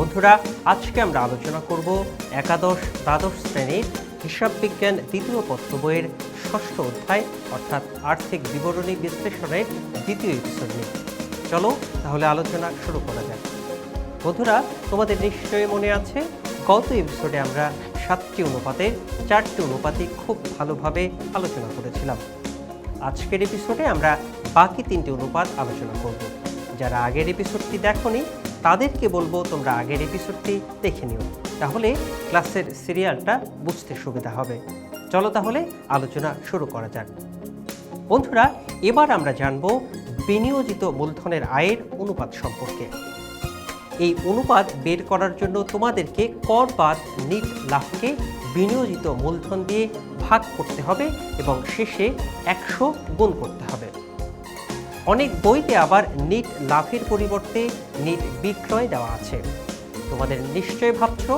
বন্ধুরা, আজকে আমরা আলোচনা করব একাদশ দ্বাদশ শ্রেণির হিসাব বিজ্ঞান দ্বিতীয় পত্র বইয়ের ষষ্ঠ অধ্যায়, অর্থাৎ আর্থিক বিবরণী বিশ্লেষণের দ্বিতীয় এপিসোড নিয়ে। চলো তাহলে আলোচনা শুরু করা যাক। বন্ধুরা, তোমাদের নিশ্চয়ই মনে আছে, গত এপিসোডে আমরা সাতটি অনুপাতে, চারটি অনুপাতে খুব ভালোভাবে আলোচনা করেছিলাম। আজকের এপিসোডে আমরা বাকি তিনটি অনুপাত আলোচনা করব। যারা আগের এপিসোডটি দেখনি তাদেরকে বলব তোমরা আগের এপিসোডটি দেখে নিও। তাহলে ক্লাসের সিরিয়ালটা বুঝতে সুবিধা হবে। চলো তাহলে আলোচনা শুরু করা যাক। বন্ধুরা, এবার আমরা জানব বিনিয়োজিত মূলধনের আয়ের অনুপাত সম্পর্কে। এই অনুপাত বের করার জন্য তোমাদেরকে কর নিট লাভকে বিনিয়োজিত মূলধন দিয়ে ভাগ করতে হবে এবং শেষে একশো গুণ করতে হবে। অনেক বইতে আবার নিট লাভের পরিবর্তে নিট বিক্রয় দেওয়া আছে। তোমাদের নিশ্চয় ভাবছ,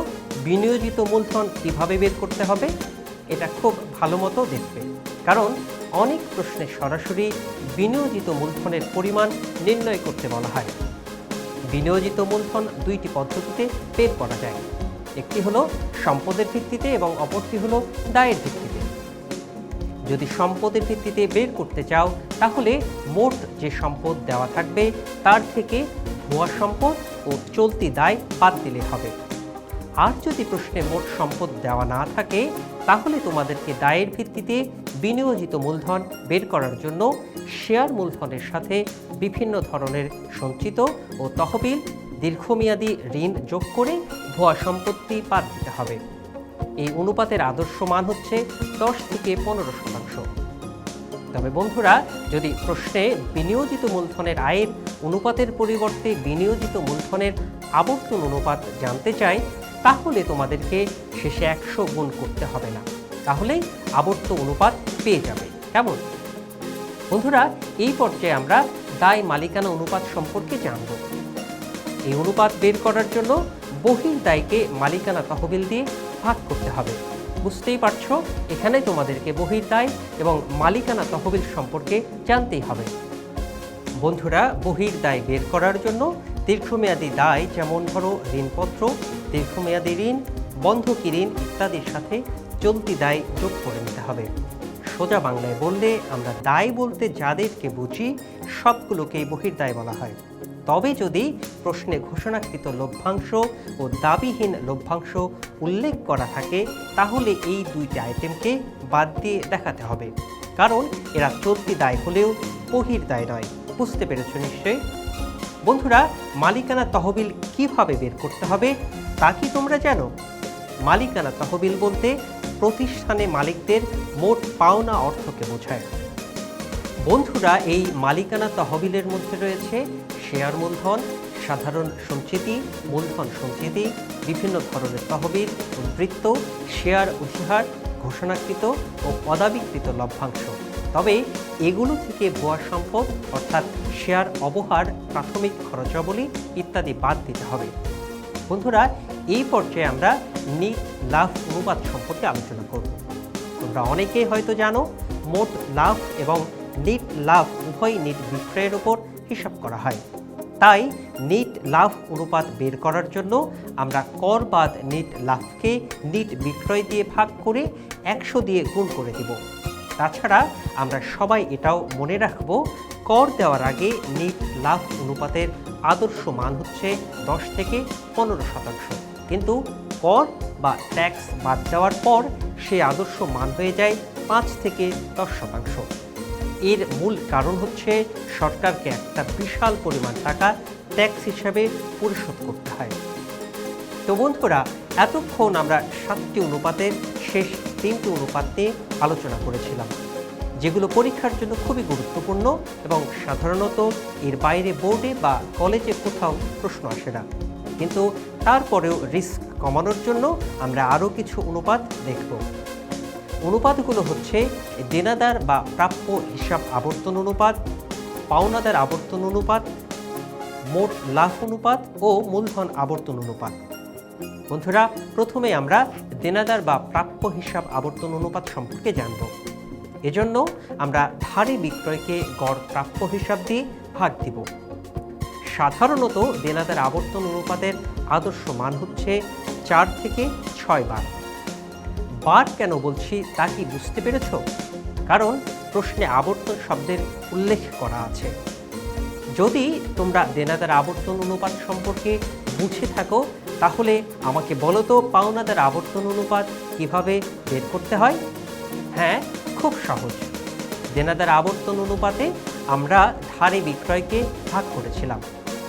বিনিয়োজিত মূলধন কীভাবে বের করতে হবে? এটা খুব ভালো মতো দেখবে। কারণ অনেক প্রশ্নে সরাসরি বিনিয়োজিত মূলধনের পরিমাণ নির্ণয় করতে বলা হয়। বিনিয়োজিত মূলধন দুইটি পদ্ধতিতে বের করা যায়। একটি হলো সম্পদের ভিত্তিতে এবং অপরটি হলো দায়ের ভিত্তিতে। যদি সম্পদের ভিত্তিতে বের করতে চাও, তাহলে মোট যে সম্পদ দেওয়া থাকবে, তার থেকে ভুয়া সম্পদ ও চলতি দায় বাদ দিলে হবে। আর যদি প্রশ্নে মোট সম্পদ দেওয়া না থাকে, তাহলে তোমাদেরকে দায়ের ভিত্তিতে বিনিয়োজিত মূলধন বের করার জন্য শেয়ার মূলধনের সাথে বিভিন্ন ধরনের সঞ্চিত ও তহবিল দীর্ঘমেয়াদী ঋণ যোগ করে ভুয়া সম্পত্তি বাদ দিতে হবে। এই অনুপাতের আদর্শ মান হচ্ছে দশ থেকে পনেরো শতাংশ। তবে বন্ধুরা, যদি প্রশ্নে বিনিয়োজিত মূলধনের আয়ের অনুপাতের পরিবর্তে বিনিয়োজিত মূলধনের আবর্তন অনুপাত জানতে চাই, তাহলে তোমাদেরকে শেষে একশো গুণ করতে হবে না। তাহলেই আবর্ত অনুপাত পেয়ে যাবে। কেমন? বন্ধুরা, এই পর্যায়ে আমরা দায় মালিকানা অনুপাত সম্পর্কে জানব। এই অনুপাত বের করার জন্য বহির দায়কে মালিকানা তহবিল দিয়ে ভাগ করতে হবে। বুঝতেই পারছ, এখানে তোমাদেরকে বহির দায় এবং মালিকানা তহবিল সম্পর্কে জানতেই হবে। বন্ধুরা বহির দায় বের করার জন্য দীর্ঘমেয়াদী দায় যেমন ধরো ঋণপত্র, দীর্ঘমেয়াদী ঋণ, বন্ধকি ঋণ ইত্যাদির সাথে চলতি দায় যোগ করে নিতে হবে। সোজা বাংলায় বললে আমরা দায় বলতে যাদেরকে বুঝি, সবগুলোকেই বহির্দায় বলা হয়। তবে যদি প্রশ্নে ঘোষণাকৃত লভ্যাংশ ও দাবিহীন লভ্যাংশ উল্লেখ করা থাকে, তাহলে এই দুইটি আইটেমকে বাদ দিয়ে দেখাতে হবে। কারণ এরা চলতি দায় হলেও বহির দায় নয়। বুঝতে পেরেছ নিশ্চয়ই? বন্ধুরা, মালিকানা তহবিল কীভাবে বের করতে হবে, তা কি তোমরা জানো? মালিকানা তহবিল বলতে প্রতিষ্ঠানে মালিকদের মোট পাওনা অর্থকে বোঝায়। বন্ধুরা, এই মালিকানা তহবিলের মধ্যে রয়েছে শেয়ার মূলধন সাধারণ সঞ্চিতি মূলধন সঞ্চিতি, বিভিন্ন ধরনের তহবিল উদ্বৃত্ত শেয়ার অধিহার, ঘোষণাকৃত ও অদাবিকৃত লভ্যাংশ। তবে এগুলো থেকে ভুয়া সম্পদ, অর্থাৎ শেয়ার অবহার, প্রাথমিক খরচাবলী ইত্যাদি বাদ দিতে হবে। বন্ধুরা, এই পর্যায়ে আমরা নিট লাভ অনুপাত সম্পর্কে আলোচনা করব। তোমরা অনেকেই হয়তো জানো, মোট লাভ এবং নিট লাভ উভয় নিট বিক্রয়ের উপর হিসাব করা হয়। তাই নিট লাভ অনুপাত বের করার জন্য আমরা কর বাদ নিট লাভকে নিট বিক্রয় দিয়ে ভাগ করে একশো দিয়ে গুণ করে দিব। তাছাড়া আমরা সবাই এটাও মনে রাখব, কর দেওয়ার আগে নিট লাভ অনুপাতের আদর্শ মান হচ্ছে দশ থেকে পনেরো শতাংশ। কিন্তু কর বা ট্যাক্স বাদ দেওয়ার পর সে আদর্শ মান হয়ে যায় পাঁচ থেকে দশ শতাংশ। এর মূল কারণ হচ্ছে সরকারকে একটা বিশাল পরিমাণ টাকা ট্যাক্স হিসাবে পরিশোধ করতে হয়। তো বন্ধুরা, এতক্ষণ আমরা সাতটি অনুপাতের শেষ তিনটি অনুপাত নিয়ে আলোচনা করেছিলাম, যেগুলো পরীক্ষার জন্য খুবই গুরুত্বপূর্ণ এবং সাধারণত এর বাইরে বোর্ডে বা কলেজে কোথাও প্রশ্ন আসে না। কিন্তু তারপরেও রিস্ক কমানোর জন্য আমরা আরও কিছু অনুপাত দেখব। অনুপাতগুলো হচ্ছে দেনাদার বা প্রাপ্য হিসাব আবর্তন অনুপাত, পাওনাদার আবর্তন অনুপাত, মোট লাভ অনুপাত ও মূলধন আবর্তন অনুপাত। বন্ধুরা, প্রথমে আমরা দেনাদার বা প্রাপ্য হিসাব আবর্তন অনুপাত সম্পর্কে জানব। এজন্য আমরা ধারে বিক্রয়কে গড় প্রাপ্য হিসাব দিয়ে ভাগ দিব। সাধারণত দেনাদার আবর্তন অনুপাতের আদর্শ মান হচ্ছে চার থেকে ছয় বার। বার কেন বলছি তা কি বুঝতে পেরেছ? কারণ প্রশ্নে আবর্তন শব্দের উল্লেখ করা আছে। যদি তোমরা দেনাদার আবর্তন অনুপাত সম্পর্কে বুঝে থাকো, তাহলে আমাকে বলো তো পাওনাদার আবর্তন অনুপাত কীভাবে বের করতে হয়? হ্যাঁ খুব সহজ। দেনাদার আবর্তন অনুপাতে আমরা ধারে বিক্রয়কে ভাগ করেছিলাম।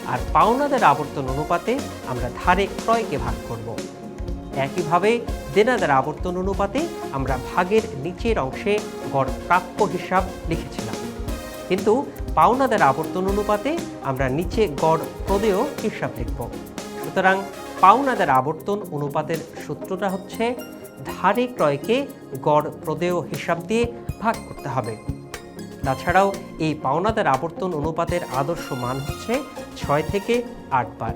আর পাওনাদার আবর্তন অনুপাতে আমরা ধারে ক্রয়কে ভাগ করব। একইভাবে দেনাদার আবর্তন অনুপাতে আমরা ভাগের নিচের অংশে গড় প্রাপ্য হিসাব লিখেছিলাম। কিন্তু পাওনাদার আবর্তন অনুপাতে আমরা নিচে গড় প্রদেয় হিসাব লিখব। সুতরাং পাওনাদার আবর্তন অনুপাতের সূত্রটা হচ্ছে ধারে ক্রয়কে গড় প্রদেয় হিসাব দিয়ে ভাগ করতে হবে। তাছাড়াও এই পাওনাদার আবর্তন অনুপাতের আদর্শ মান হচ্ছে ছয় থেকে আট বার।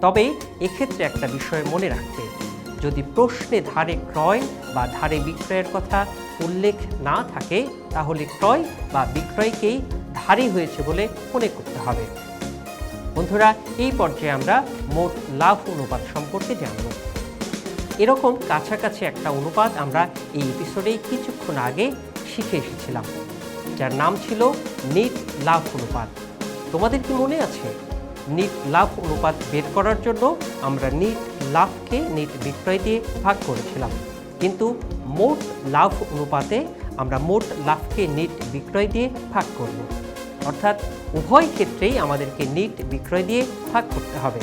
তবে এক্ষেত্রে একটা বিষয় মনে রাখবে যদি প্রশ্নে ধারে ক্রয় বা ধারে বিক্রয়ের কথা উল্লেখ না থাকে, তাহলে ক্রয় বা বিক্রয়কেই ধারে হয়েছে বলে মনে করতে হবে। বন্ধুরা, এই পর্যায়ে আমরা মোট লাভ অনুপাত সম্পর্কে জানব। এরকম কাছাকাছি একটা অনুপাত আমরা এই এপিসোডে কিছুক্ষণ আগে শিখে এসেছিলাম, যার নাম ছিল নিট লাভ অনুপাত। তোমাদের কি মনে আছে? নিট লাভ অনুপাত বের করার জন্য আমরা নিট লাভকে নিট বিক্রয় দিয়ে ভাগ করেছিলাম। কিন্তু মোট লাভ অনুপাতে আমরা মোট লাভকে নিট বিক্রয় দিয়ে ভাগ করব। অর্থাৎ উভয় ক্ষেত্রেই আমাদেরকে নিট বিক্রয় দিয়ে ভাগ করতে হবে।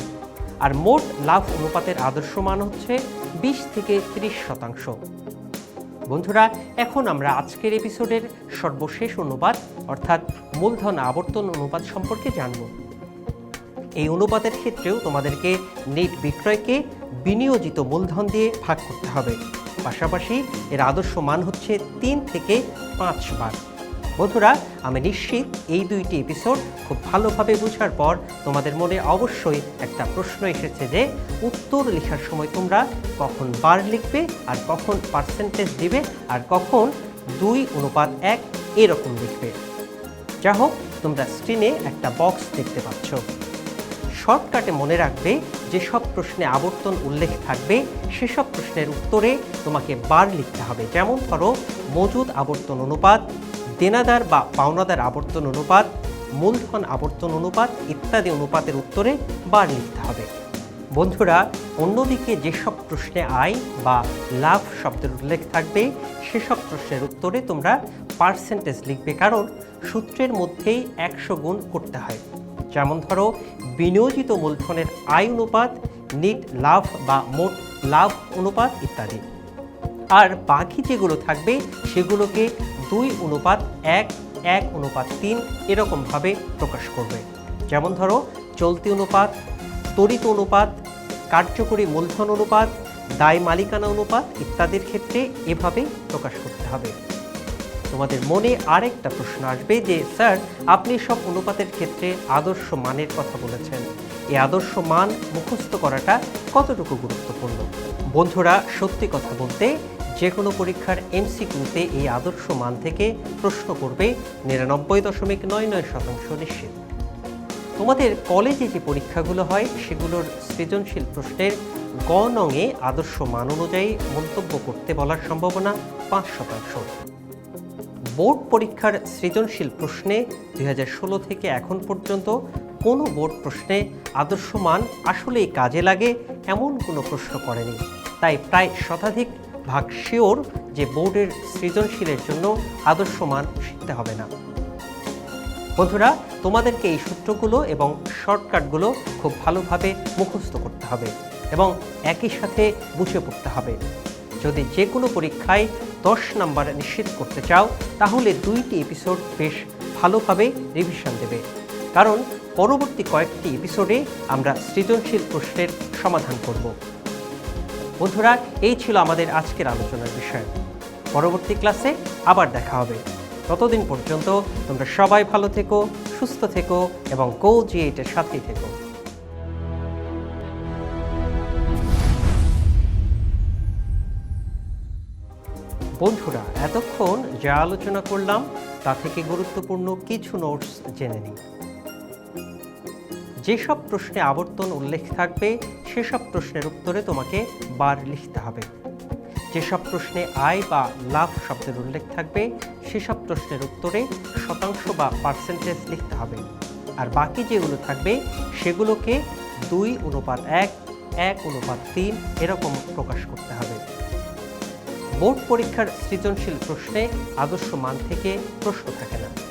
আর মোট লাভ অনুপাতের আদর্শ মান হচ্ছে বিশ থেকে ত্রিশ শতাংশ। বন্ধুরা, এখন আমরা আজকের এপিসোডের সর্বশেষ অনুপাত, অর্থাৎ মূলধন আবর্তন অনুপাত সম্পর্কে জানব। এই অনুপাতের ক্ষেত্রেও তোমাদেরকে নেট বিক্রয়কে বিনিয়োজিত মূলধন দিয়ে ভাগ করতে হবে। পাশাপাশি এর আদর্শ মান হচ্ছে তিন থেকে পাঁচ বার। বন্ধুরা, আমি নিশ্চিত এই দুইটি এপিসোড খুব ভালোভাবে বোঝার পর তোমাদের মনে অবশ্যই একটা প্রশ্ন এসেছে যে, উত্তর লেখার সময় তোমরা কখন বার লিখবে আর কখন পার্সেন্টেজ দিবে আর কখন দুই অনুপাত এক এরকম লিখবে। যা হোক তোমরা স্ক্রিনে একটা বক্স দেখতে পাচ্ছ। শর্টকাটে মনে রাখবে, যেসব প্রশ্নে আবর্তন উল্লেখ থাকবে, সেসব প্রশ্নের উত্তরে তোমাকে বার লিখতে হবে। যেমন ধরো, মজুদ আবর্তন অনুপাত, দেনাদার বা পাওনাদার আবর্তন অনুপাত মূলধন আবর্তন অনুপাত ইত্যাদি অনুপাতের উত্তরে বার লিখতে হবে। বন্ধুরা, অন্যদিকে যেসব প্রশ্নে আয় বা লাভ শব্দের উল্লেখ থাকবে, সেসব প্রশ্নের উত্তরে তোমরা পার্সেন্টেজ লিখবে, কারণ সূত্রের মধ্যেই একশো গুণ করতে হয়। যেমন ধরো, বিনিয়োজিত মূলধনের আয় অনুপাত, নিট লাভ বা মোট লাভ অনুপাত ইত্যাদি। আর বাকি যেগুলো থাকবে, সেগুলোকে দুই অনুপাত এক এক অনুপাত তিন এরকমভাবে প্রকাশ করবে। যেমন ধরো, চলতি অনুপাত তড়িৎ অনুপাত, কার্যকরী মূলধন অনুপাত, দায় মালিকানা অনুপাত ইত্যাদির ক্ষেত্রে এভাবে প্রকাশ করতে হবে। তোমাদের মনে আরেকটা প্রশ্ন আসবে যে, স্যার, আপনি সব অনুপাতের ক্ষেত্রে আদর্শ মানের কথা বলেছেন। এই আদর্শ মান মুখস্থ করাটা কতটুকু গুরুত্বপূর্ণ? বন্ধুরা, সত্যি কথা বলতে যে কোনো পরীক্ষার এমসিকিউতে এই আদর্শ মান থেকে প্রশ্ন করবে নিরানব্বই দশমিক নয় নয় শতাংশ নিশ্চিত। তোমাদের কলেজে যে পরীক্ষাগুলো হয়, সেগুলোর সৃজনশীল প্রশ্নের গ নঙে আদর্শ মান অনুযায়ী মন্তব্য করতে বলার সম্ভাবনা পাঁচ শতাংশ। বোর্ড পরীক্ষার সৃজনশীল প্রশ্নে দু হাজার ষোলো থেকে এখন পর্যন্ত কোনো বোর্ড প্রশ্নে আদর্শ মান আসলেই কাজে লাগে এমন কোনো প্রশ্ন করেনি। তাই প্রায় শতাধিক ভাগ শিওর যে বোর্ডের সৃজনশীলের জন্য আদর্শ মান শিখতে হবে না। বন্ধুরা, তোমাদেরকে এই সূত্রগুলো এবং শর্টকাটগুলো খুব ভালোভাবে মুখস্থ করতে হবে এবং একই সাথে বুঝে পড়তে হবে। যদি যে কোনো পরীক্ষায় দশ নাম্বার নিশ্চিত করতে চাও, তাহলে দুইটি এপিসোড বেশ ভালোভাবে রিভিশন দেবে। কারণ পরবর্তী কয়েকটি এপিসোডে আমরা সৃজনশীল প্রশ্নের সমাধান করব। বন্ধুরা, এই ছিল আমাদের আজকের আলোচনার বিষয়। পরবর্তী ক্লাসে আবার দেখা হবে। ততদিন পর্যন্ত তোমরা সবাই ভালো থেকো, সুস্থ থেকো এবং কো জি এইটের সাথেই থেকো। বন্ধুরা, এতক্ষণ যা আলোচনা করলাম, তা থেকে গুরুত্বপূর্ণ কিছু নোটস জেনে নিই। যেসব প্রশ্নে আবর্তন উল্লেখ থাকবে, সেসব প্রশ্নের উত্তরে তোমাকে বার লিখতে হবে। যেসব প্রশ্নে আয় বা লাভ শব্দের উল্লেখ থাকবে, সেসব প্রশ্নের উত্তরে শতাংশ বা পার্সেন্টেজ লিখতে হবে। আর বাকি যেগুলো থাকবে, সেগুলোকে দুই অনুপাত এক এক অনুপাত তিন এরকম প্রকাশ করতে হবে। বোর্ড পরীক্ষার সৃজনশীল প্রশ্নে আদর্শ মান থেকে প্রশ্ন থাকে না।